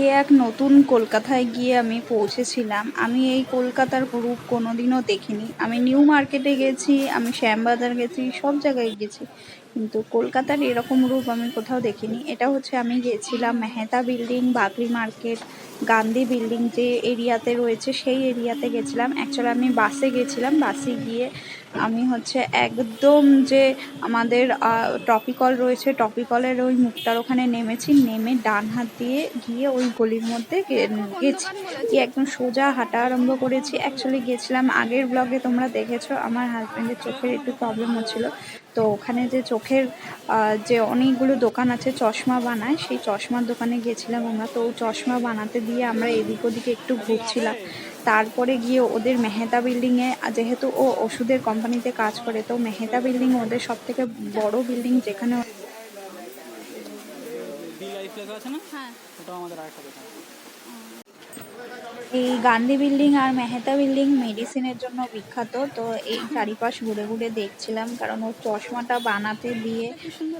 এ এক নতুন কলকাতায় গিয়ে আমি পৌঁছেছিলাম। আমি এই কলকাতার গ্রুপ কোনোদিনও দেখিনি। আমি নিউ মার্কেটে গেছি, আমি শ্যামবাজার গেছি, সব জায়গায় গেছি। কিন্তু কলকাতার এরকম রূপ আমি কোথাও দেখিনি। এটা হচ্ছে আমি গেছিলাম Mehta building Bagri market Gandhi building যে এরিয়াতে রয়েছে, সেই এরিয়াতে গেছিলাম। অ্যাকচুয়ালি আমি বাসে গেছিলাম। বাসে গিয়ে আমি হচ্ছে একদম যে আমাদের টপিকল রয়েছে, টপিকলের ওই মুখটার ওখানে নেমেছি। নেমে ডান হাত দিয়ে গিয়ে ওই গলির মধ্যে গেছি। গিয়ে একদম সোজা হাঁটা আরম্ভ করেছি। অ্যাকচুয়ালি গেছিলাম আগের ব্লগে তোমরা দেখেছ। আমার হাজব্যান্ডের চোখের একটু প্রবলেম হচ্ছিল। তো ওখানে যে চোখের যে অনেকগুলো দোকান আছে চশমা বানায় সেই চশমার দোকানে গেছিলাম আমরা। তো ওই চশমা বানাতে দিয়ে আমরা এদিক ওদিকে একটু ঘুরছিলাম। তারপরে গিয়ে ওদের মেহেতা বিল্ডিংয়ে যেহেতু ও ওষুধের কোম্পানিতে কাজ করে তো মেহেতা বিল্ডিং ওদের সব থেকে বড় বিল্ডিং যেখানে আছে না? হ্যাঁ। ওটাও আমাদের আরেকটা দোকান। এই গান্ধী বিল্ডিং আর মেহতা বিল্ডিং মেডিসিনের জন্য বিখ্যাত। তো এই চারিপাশ ঘুরে ঘুরে দেখছিলাম, কারণ ওর চশমাটা বানাতে দিয়ে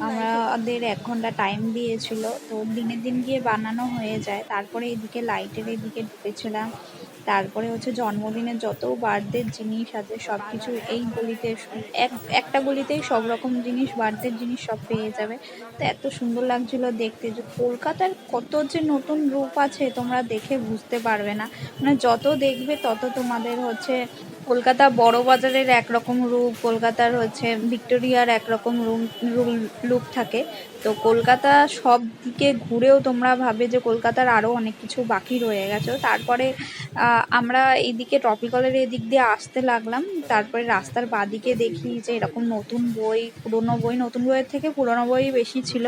আমাদের এক ঘণ্টা টাইম দিয়েছিল। তো দিনের দিন গিয়ে বানানো হয়ে যায়। তারপরে এদিকে লাইটের এদিকে ঢুকেছিলাম। তারপরে হচ্ছে জন্মদিনের যত বার্থডের জিনিস আছে সব কিছু এই গলিতে এক, একটা গলিতেই সব রকম জিনিস বার্থডের জিনিস সব পেয়ে যাবে। তো এত সুন্দর লাগছিল দেখতে যে কলকাতার কত যে নতুন রূপ আছে তোমরা দেখে বুঝতে পারবে না। মানে যত দেখবে তত তোমাদের হচ্ছে কলকাতা বড় বাজারের একরকম রূপ, কলকাতার হচ্ছে ভিক্টোরিয়ার একরকম রুম লুক থাকে। তো কলকাতা সব দিকে ঘুরেও তোমরা ভাবে যে কলকাতার আরও অনেক কিছু বাকি রয়ে গেছে। তারপরে আমরা এইদিকে ট্রপিকলের এদিক দিয়ে আসতে লাগলাম। তারপরে রাস্তার বাদিকে দেখি যে এরকম নতুন বই, পুরনো বই, নতুন বইয়ের থেকে পুরনো বই বেশি ছিল।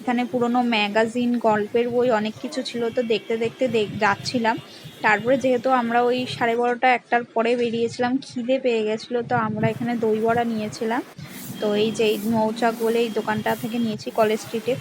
এখানে পুরনো ম্যাগাজিন গল্পের বই অনেক কিছু ছিল। তো দেখতে দেখতে দেখ যাচ্ছিলাম। তারপরে যেহেতু আমরা ওই সাড়ে বারোটা একটার পরে বেরিয়েছিলাম, খিদে পেয়ে গেছিল, তো আমরা এখানে দই বড়া নিয়েছিলাম। তো এই যে মৌচাক বলে এই দোকানটা থেকে নিয়েছি কলেজ স্ট্রিটে।